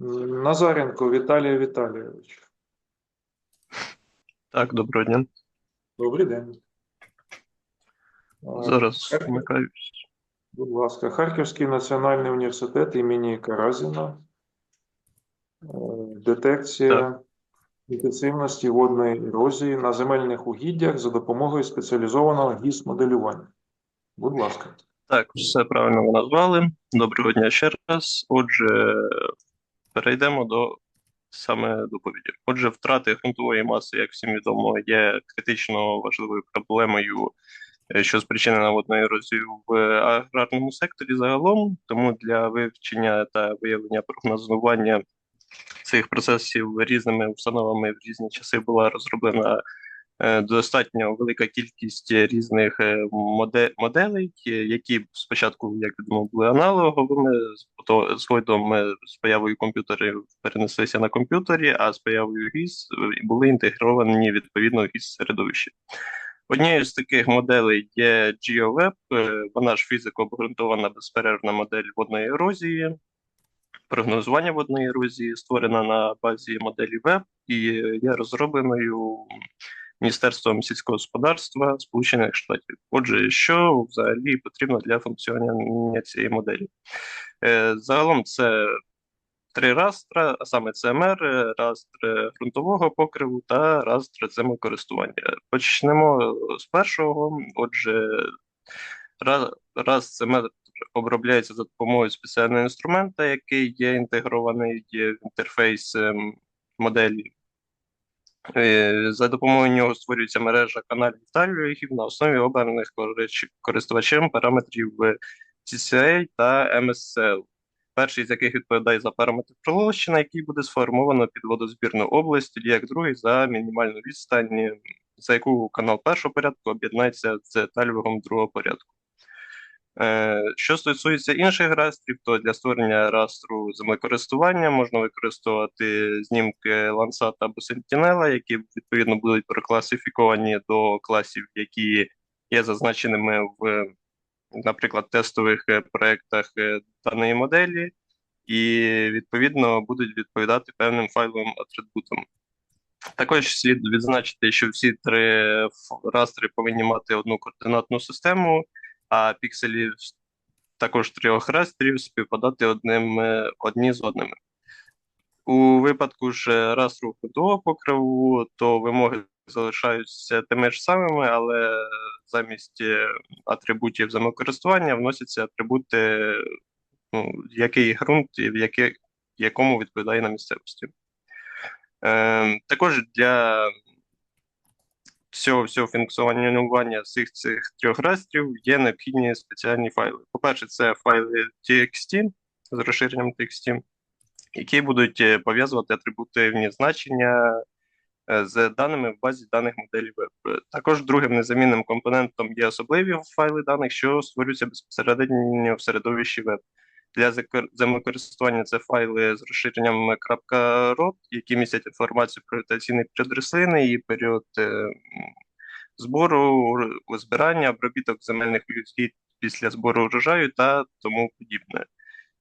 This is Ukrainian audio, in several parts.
Назаренко Віталій Віталійович. Так, доброго дня. Добрий день. Е, Зараз так. вмикаюсь. Будь ласка, Харківський національний університет імені Каразіна. Е, Детекція інтенсивності водної ерозії на земельних угіддях за допомогою спеціалізованого гіс-моделювання. Будь ласка. Так, все правильно ви назвали. Доброго дня ще раз. Отже, перейдемо до саме доповіді. Отже, втрати грунтової маси, як всім відомо, є критично важливою проблемою, е, що спричинена водною ерозією в аграрному секторі загалом. Тому для вивчення та виявлення прогнозування цих процесів різними установами в різні часи була розроблена достатньо велика кількість різних е, моде- моделей, е, які спочатку, як відомо, були аналоговими, згодом е, з появою комп'ютерів перенеслися на комп'ютері, а з появою ГІС е, були інтегровані відповідно із середовища. Однією з таких моделей є GeoWeb, е, вона ж фізико обґрунтована безперервна модель водної ерозії. Прогнозування водної ерозії створена на базі моделі Web і є розробленою Міністерством сільського господарства Сполучених Штатів. Отже, що взагалі потрібно для функціонування цієї моделі? Е, Загалом це три растра, а саме CMR, е, растр ґрунтового покриву та растр землекористування. Почнемо з першого. Отже, ра- раз CMR обробляється за допомогою спеціального інструмента, який є інтегрований в інтерфейс ем, моделі. Е, За допомогою нього створюється мережа каналів тайлерів на основі обраних користувачем параметрів TCA та MSCL. Перший з яких відповідає за параметр пролощення, який буде сформовано під водозбірну область, тоді як другий за мінімальну відстань, за яку канал першого порядку об'єднається з тальвергом другого порядку. Е, Що стосується інших растрів, то для створення растру землекористування можна використовувати знімки Landsat або Sentinel, які відповідно будуть прокласифіковані до класів, які є зазначеними в, наприклад, тестових е, проєктах е, даної моделі, і відповідно будуть відповідати певним файловим атрибутам. Також слід відзначити, що всі три растри повинні мати одну координатну систему, а пікселі також трьох растрів співпадати одним, одні з одними. У випадку ж е, растру ходового покриву, то вимоги залишаються тими ж самими, але замість е, атрибутів землекористування вносяться атрибути, ну, який ґрунт і в яке, якому відповідає на місцевості. Е, також для всього всього функціонування всіх цих трьох растрів є необхідні спеціальні файли. По-перше, це файли TXT з розширенням TXT, які будуть е, пов'язувати атрибутивні значення е, з даними в базі даних моделей веб. Також другим незамінним компонентом є особливі файли даних, що створюються безпосередньо в середовищі веб. Для землекористування це файли з розширенням .rot, які містять інформацію про вегетаційний період рослини і період е, збору, збирання, обробіток земельних угідь після збору врожаю та тому подібне.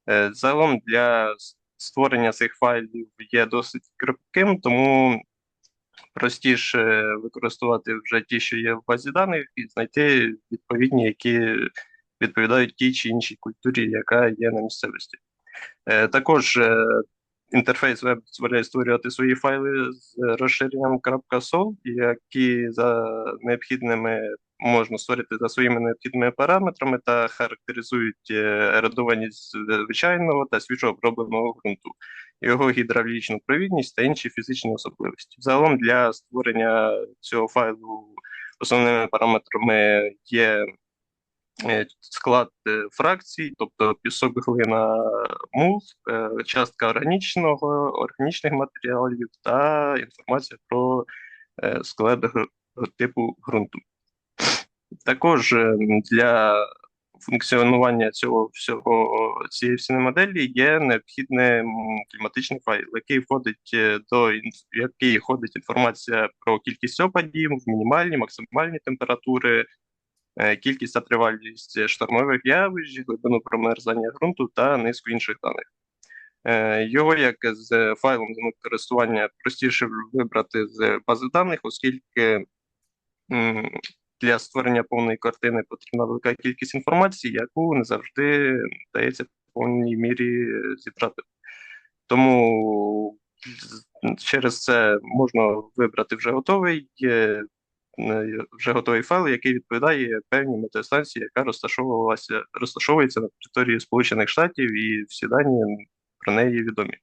Е, Загалом для створення цих файлів є досить кропким, тому простіше використовувати вже ті, що є в базі даних, і знайти відповідні, які відповідають тій чи іншій культурі, яка є на місцевості. Е, Також е, інтерфейс веб дозволяє створювати свої файли з розширенням .sol, які за необхідними можна створити за своїми необхідними параметрами та характеризують е, еродованість звичайного та свіжо обробленого ґрунту, його гідравлічну провідність та інші фізичні особливості. Загалом для створення цього файлу основними параметрами є е, склад е, фракцій, тобто пісок, глина, мул, е, частка органічного, органічних матеріалів та інформація про е, склад типу ґрунту. Також е, для функціонування цього всього цієї всієї моделі є необхідний кліматичний файл, який входить е, до який входить інформація про кількість опадів, мінімальні, максимальні температури, е, кількість та тривалість штормових явищ, глибину промерзання ґрунту та низку інших даних. Е, Його як з файлом користування простіше вибрати з бази даних, оскільки для створення повної картини потрібна велика кількість інформації, яку не завжди вдається в повній мірі зібрати. Тому через це можна вибрати вже готовий, е, е, вже готовий файл, який відповідає певній метеостанції, яка розташовувалася, розташовується на території Сполучених Штатів, і всі дані про неї відомі.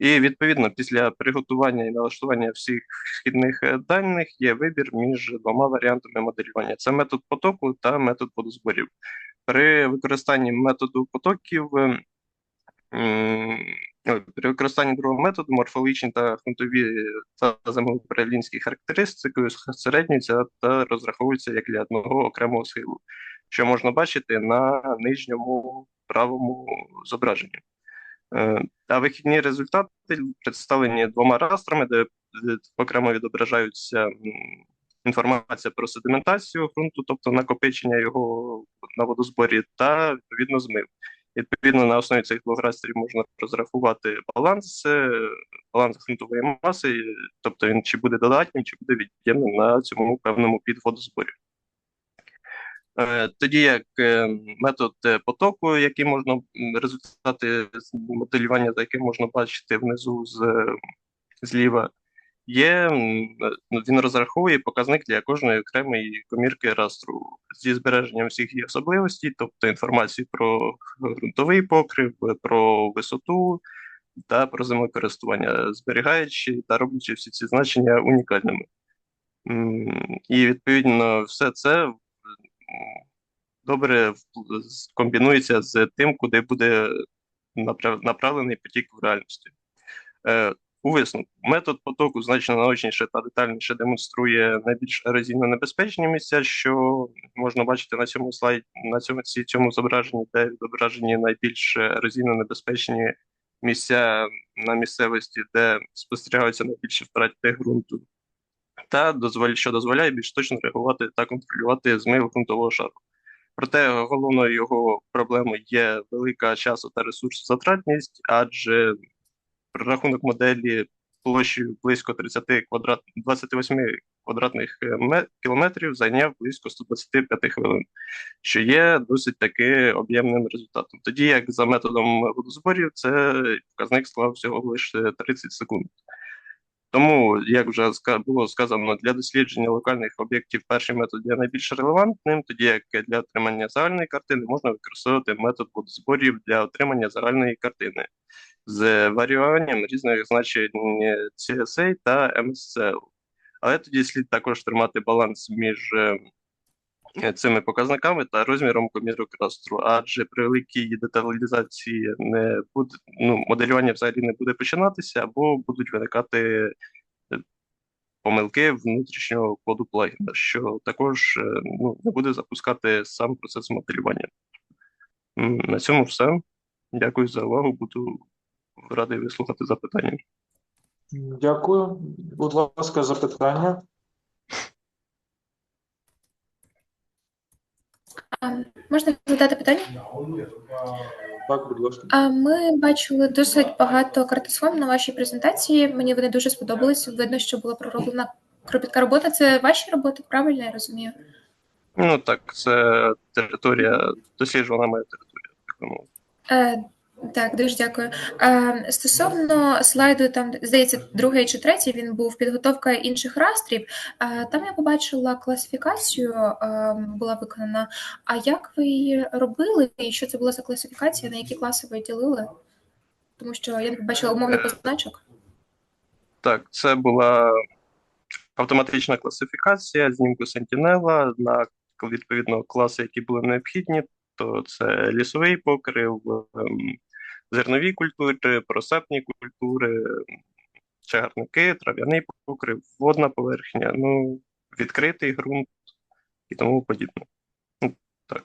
І відповідно, після приготування і налаштування всіх вхідних е, даних є вибір між двома варіантами моделювання: це метод потоку та метод водозборів. При використанні методу потоків е, м, ой, при використанні другого методу морфологічні та ґрунтові та землеуправлінські характеристики середнюються та розраховуються як для одного окремого схилу, що можна бачити на нижньому правому зображенні. Е, А вихідні результати представлені двома растрами, де окремо відображаються інформація про седиментацію ґрунту, тобто накопичення його на водозборі, та відповідно змив. Відповідно, на основі цих двох растрів можна розрахувати баланс, баланс ґрунтової маси, тобто він чи буде додатнім, чи буде від'ємним на цьому певному підводозборі. Е, Тоді як е, метод е, потоку, який можна результати моделювання, за яким можна бачити внизу з, зліва, є е, він розраховує показник для кожної окремої комірки растру зі збереженням всіх її особливостей, тобто інформації про ґрунтовий покрив, е, про висоту та про землекористування, зберігаючи та роблячи всі ці значення унікальними. І відповідно все це добре комбінується з тим, куди буде направлений потік в реальності. У висновку метод потоку значно наочніше та детальніше демонструє найбільш ерозійно небезпечні місця, що можна бачити на цьому слайді, на цьому цьому зображенні, де відображені найбільш ерозійно небезпечні місця на місцевості, де спостерігаються найбільші втрати ґрунту, та дозволяє, що дозволяє більш точно реагувати та контролювати змив ґрунтового шару. Проте головною його проблемою є велика часу та ресурсозатратність, адже прорахунок моделі площею близько 30 квадрат, 28 квадратних е, кілометрів зайняв близько 125 хвилин, що є досить таки об'ємним результатом. Тоді як за методом водозборів це показник склав всього лише 30 секунд. Тому, як вже було сказано, для дослідження локальних об'єктів перший метод є найбільш релевантним, тоді як для отримання загальної картини можна використовувати метод водозборів для отримання загальної картини з варіюванням різних значень CSA та MSCL. Але тоді слід також тримати баланс між е, цими показниками та розміром комірок растру, адже при великій деталізації не буде, ну, моделювання взагалі не буде починатися, або будуть виникати е, помилки внутрішнього коду плагіна, що також е, ну, не буде запускати сам процес моделювання. На цьому все. Дякую за увагу. Буду радий вислухати запитання. Дякую. Будь ласка, запитання. Можна задати питання? Так, будь ласка. Ми бачили досить багато картосхем на вашій презентації. Мені вони дуже сподобались. Видно, що була пророблена кропітка робота. Це ваші роботи, правильно я розумію? Ну так, це територія, досліджувана моя територія. так так, дуже дякую. Стосовно слайду, там здається, другий чи третій він був підготовка інших растрів. Там я побачила класифікацію, була виконана. А як ви її робили? І що це була за класифікація? На які класи ви ділили? Тому що я не побачила умовний позначок. Так, це була автоматична класифікація знімку Sentinel на відповідно класи, які були необхідні. То це лісовий покрив, ем, зернові культури, просапні культури, чагарники, трав'яний покрив, водна поверхня, ну, відкритий ґрунт і тому подібне. Ну, так,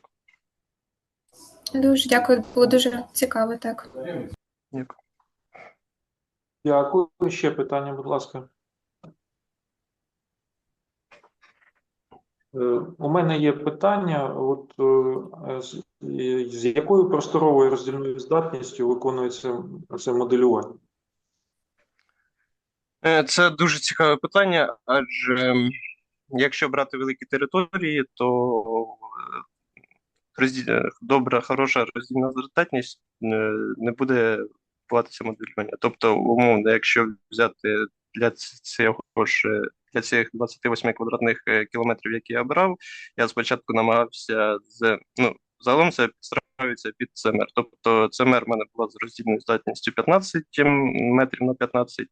Дуже дякую, було дуже цікаво, так. дякую. Дякую. Ще питання, будь ласка. У мене є питання. От е, з- якою просторовою роздільною здатністю виконується це моделювання? Е, Це дуже цікаве питання, адже якщо брати великі території, то е, е, добра, хороша роздільна здатність е, не буде відбуватися моделювання. Тобто, умовно, якщо взяти для цього ж е, для цих 28 квадратних е, кілометрів, які я брав, я спочатку намагався з ну. Загалом це підстраюється під ЦМР. Тобто ЦМР в мене була з роздільною здатністю 15 метрів на 15,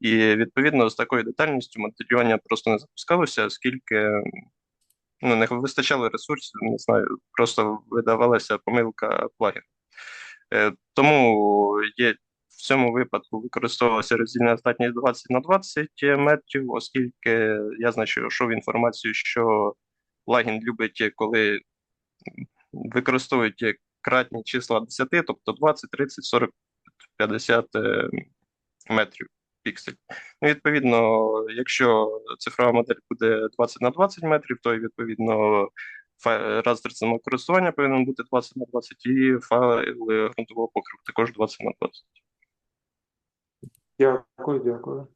і відповідно з такою детальністю моделювання просто не запускалося, оскільки ну, не вистачало ресурсів, не знаю, просто видавалася помилка плагіну. Е, тому є в цьому випадку використовувалася роздільна здатність 20 на 20 метрів, оскільки я знайшов інформацію, що плагін любить, коли використовують кратні числа 10, тобто 20, 30, 40, 50 е, метрів піксель. Ну, відповідно, якщо цифрова модель буде 20 на 20 метрів, то відповідно файл раздрицевого користування повинен бути 20 на 20 і файл ґрунтового покриву також 20 на 20. Дякую, дякую.